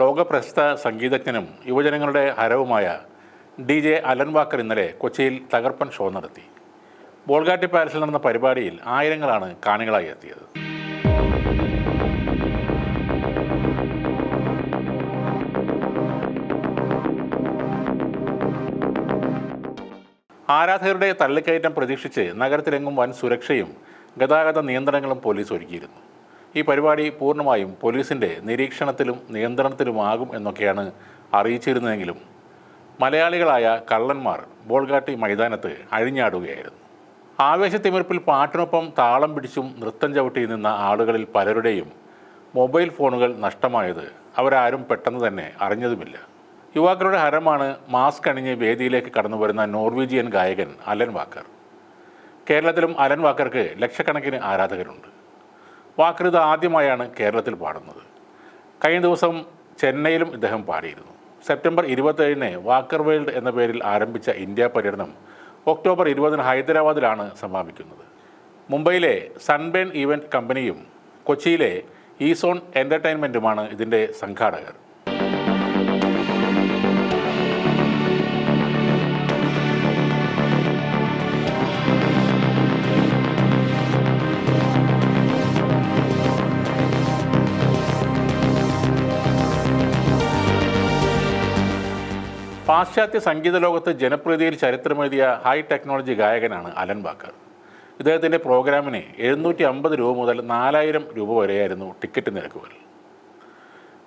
ലോകപ്രശസ്ത സംഗീതജ്ഞനും യുവജനങ്ങളുടെ ഹരവുമായ ഡി ജെ അലൻ വാക്കർ ഇന്നലെ കൊച്ചിയിൽ തകർപ്പൻ ഷോ നടത്തി. ബോൾഗാട്ടി പാലസിൽ നടന്ന പരിപാടിയിൽ ആയിരങ്ങളാണ് കാണികളായി എത്തിയത്. ആരാധകരുടെ തള്ളിക്കയറ്റം പ്രതീക്ഷിച്ച് നഗരത്തിലെങ്ങും വൻ സുരക്ഷയും ഗതാഗത നിയന്ത്രണങ്ങളും പോലീസ് ഒരുക്കിയിരുന്നു. ഈ പരിപാടി പൂർണമായും പോലീസിന്റെ നിരീക്ഷണത്തിലും നിയന്ത്രണത്തിലുമാകും എന്നൊക്കെയാണ് അറിയിച്ചിരുന്നതെങ്കിലും മലയാളികളായ കള്ളന്മാർ ബോൾഗാട്ടി മൈതാനത്ത് അഴിഞ്ഞാടുകയായിരുന്നു. ആവേശത്തിമിർപ്പിൽ പാട്ടിനൊപ്പം താളം പിടിച്ചും നൃത്തം ചവിട്ടി നിന്ന ആളുകളിൽ പലരുടെയും മൊബൈൽ ഫോണുകൾ നഷ്ടമായത് അവരാരും പെട്ടെന്ന് തന്നെ അറിഞ്ഞതുമില്ല. യുവാക്കളുടെ ഹരമാണ് മാസ്ക് അണിഞ്ഞ് വേദിയിലേക്ക് കടന്നു വരുന്ന നോർവീജിയൻ ഗായകൻ അലൻ വാക്കർ. കേരളത്തിലും അലൻ വാക്കർക്ക് ലക്ഷക്കണക്കിന് ആരാധകരുണ്ട്. വാക്കർ ഇത് ആദ്യമായാണ് കേരളത്തിൽ പാടുന്നത്. കഴിഞ്ഞ ദിവസം ചെന്നൈയിലും ഇദ്ദേഹം പാടിയിരുന്നു. സെപ്റ്റംബർ ഇരുപത്തേഴിന് വാക്കർ വേൾഡ് എന്ന പേരിൽ ആരംഭിച്ച ഇന്ത്യ പര്യടനം ഒക്ടോബർ ഇരുപതിന് ഹൈദരാബാദിലാണ് സമാപിക്കുന്നത്. മുംബൈയിലെ സൺബേൺ ഈവന്റ് കമ്പനിയും കൊച്ചിയിലെ ഈസോൺ എന്റർടൈൻമെന്റുമാണ് ഇതിന്റെ സംഘാടകർ. പാശ്ചാത്യ സംഗീത ലോകത്ത് ജനപ്രീതിയിൽ ചരിത്രമെഴുതിയ ഹൈ ടെക്നോളജി ഗായകനാണ് അലൻ ബാക്കർ ഇദ്ദേഹത്തിന്റെ പ്രോഗ്രാമിന് എഴുന്നൂറ്റി അമ്പത് രൂപ മുതൽ നാലായിരം രൂപ വരെയായിരുന്നു ടിക്കറ്റ് നിരക്കുകൾ.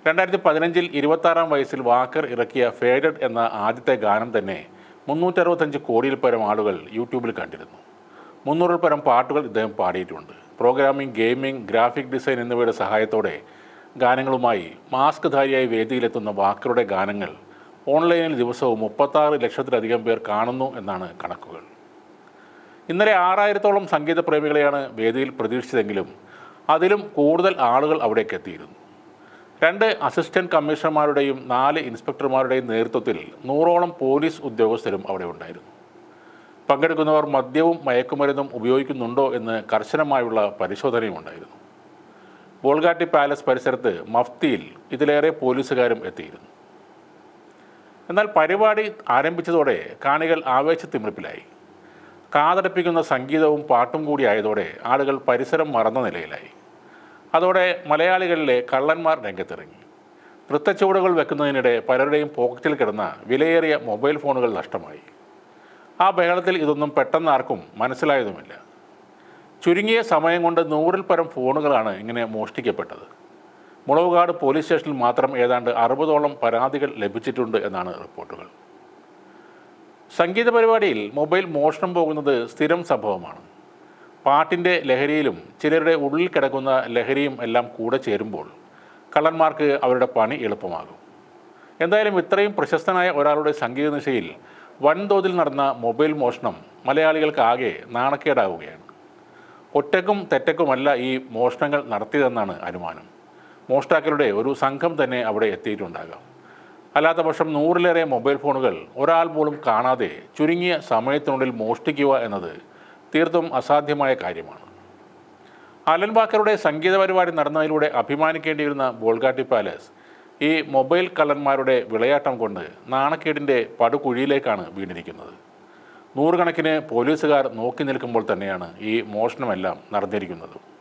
രണ്ടായിരത്തി പതിനഞ്ചിൽ ഇരുപത്താറാം വയസ്സിൽ വാക്കർ ഇറക്കിയ ഫേഡഡ് എന്ന ആദ്യത്തെ ഗാനം തന്നെ മുന്നൂറ്ററുപത്തഞ്ച് കോടിയിൽ പരം ആളുകൾ യൂട്യൂബിൽ കണ്ടിരുന്നു. മുന്നൂറിൽ പരം പാട്ടുകൾ ഇദ്ദേഹം പാടിയിട്ടുണ്ട്. പ്രോഗ്രാമിംഗ് ഗെയിമിംഗ് ഗ്രാഫിക് ഡിസൈൻ എന്നിവയുടെ സഹായത്തോടെ ഗാനങ്ങളുമായി മാസ്ക് ധാരിയായി വേദിയിലെത്തുന്ന വാക്കറുടെ ഗാനങ്ങൾ ഓൺലൈനിൽ ദിവസവും മുപ്പത്താറ് ലക്ഷത്തിലധികം പേർ കാണുന്നു എന്നാണ് കണക്കുകൾ. ഇന്നലെ ആറായിരത്തോളം സംഗീത പ്രേമികളെയാണ് വേദിയിൽ പ്രതീക്ഷിച്ചതെങ്കിലും അതിലും കൂടുതൽ ആളുകൾ അവിടേക്ക് എത്തിയിരുന്നു. രണ്ട് അസിസ്റ്റന്റ് കമ്മീഷണർമാരുടെയും നാല് ഇൻസ്പെക്ടർമാരുടെയും നേതൃത്വത്തിൽ നൂറോളം പോലീസ് ഉദ്യോഗസ്ഥരും അവിടെ ഉണ്ടായിരുന്നു. പങ്കെടുക്കുന്നവർ മദ്യവും മയക്കുമരുന്നും ഉപയോഗിക്കുന്നുണ്ടോ എന്ന് കർശനമായുള്ള പരിശോധനയും ഉണ്ടായിരുന്നു. ബോൾഗാട്ടി പാലസ് പരിസരത്ത് മഫ്തിയിൽ ഇതിലേറെ പോലീസുകാരും എത്തിയിരുന്നു. എന്നാൽ പരിപാടി ആരംഭിച്ചതോടെ കാണികൾ ആവേശത്തിമിളിപ്പിലായി കാതടപ്പിക്കുന്ന സംഗീതവും പാട്ടും കൂടി ആയതോടെ ആളുകൾ പരിസരം മറന്ന നിലയിലായി. അതോടെ മലയാളികളിലെ കള്ളന്മാർ രംഗത്തിറങ്ങി. വൃത്തച്ചുവടുകൾ വെക്കുന്നതിനിടെ പലരുടെയും പോക്കറ്റിൽ കിടന്ന വിലയേറിയ മൊബൈൽ ഫോണുകൾ നഷ്ടമായി. ആ ബഹളത്തിൽ ഇതൊന്നും പെട്ടെന്ന് ആർക്കും മനസ്സിലായതുമില്ല. ചുരുങ്ങിയ സമയം കൊണ്ട് നൂറിൽ പരം ഫോണുകളാണ് ഇങ്ങനെ മോഷ്ടിക്കപ്പെട്ടത്. മുളവുകാട് പോലീസ് സ്റ്റേഷനിൽ മാത്രം ഏതാണ്ട് അറുപതോളം പരാതികൾ ലഭിച്ചിട്ടുണ്ട് എന്നാണ് റിപ്പോർട്ടുകൾ. സംഗീത പരിപാടിയിൽ മൊബൈൽ മോഷണം പോകുന്നത് സ്ഥിരം സംഭവമാണ്. പാട്ടിന്റെ ലഹരിയിലും ചിലരുടെ ഉള്ളിൽ കിടക്കുന്ന ലഹരിയും എല്ലാം കൂടെ ചേരുമ്പോൾ കള്ളന്മാർക്ക് അവരുടെ പണി എളുപ്പമാകും. എന്തായാലും ഇത്രയും പ്രശസ്തനായ ഒരാളുടെ സംഗീത നിശയിൽ വൻതോതിൽ നടന്ന മൊബൈൽ മോഷണം മലയാളികൾക്ക് ആകെ നാണക്കേടാവുകയാണ്. ഒറ്റക്കും തെറ്റക്കുമല്ല ഈ മോഷണങ്ങൾ നടത്തിയതെന്നാണ് അനുമാനം. മോഷ്ടാക്കളുടെ ഒരു സംഘം തന്നെ അവിടെ എത്തിയിട്ടുണ്ടാകാം. അല്ലാത്ത പക്ഷം നൂറിലേറെ മൊബൈൽ ഫോണുകൾ ഒരാൾ പോലും കാണാതെ ചുരുങ്ങിയ സമയത്തിനുള്ളിൽ മോഷ്ടിക്കുക എന്നത് തീർത്തും അസാധ്യമായ കാര്യമാണ്. അലൻ ബാക്കറുടെ സംഗീത പരിപാടി നടന്നതിലൂടെ അഭിമാനിക്കേണ്ടിയിരുന്ന ബോൾഗാട്ടി പാലസ് ഈ മൊബൈൽ കള്ളന്മാരുടെ വിളയാട്ടം കൊണ്ട് നാണക്കേടിന്റെ പടുകുഴിയിലേക്കാണ് വീണിരിക്കുന്നത്. നൂറുകണക്കിന് പോലീസുകാർ നോക്കി നിൽക്കുമ്പോൾ തന്നെയാണ് ഈ മോഷണമെല്ലാം നടന്നിരിക്കുന്നത്.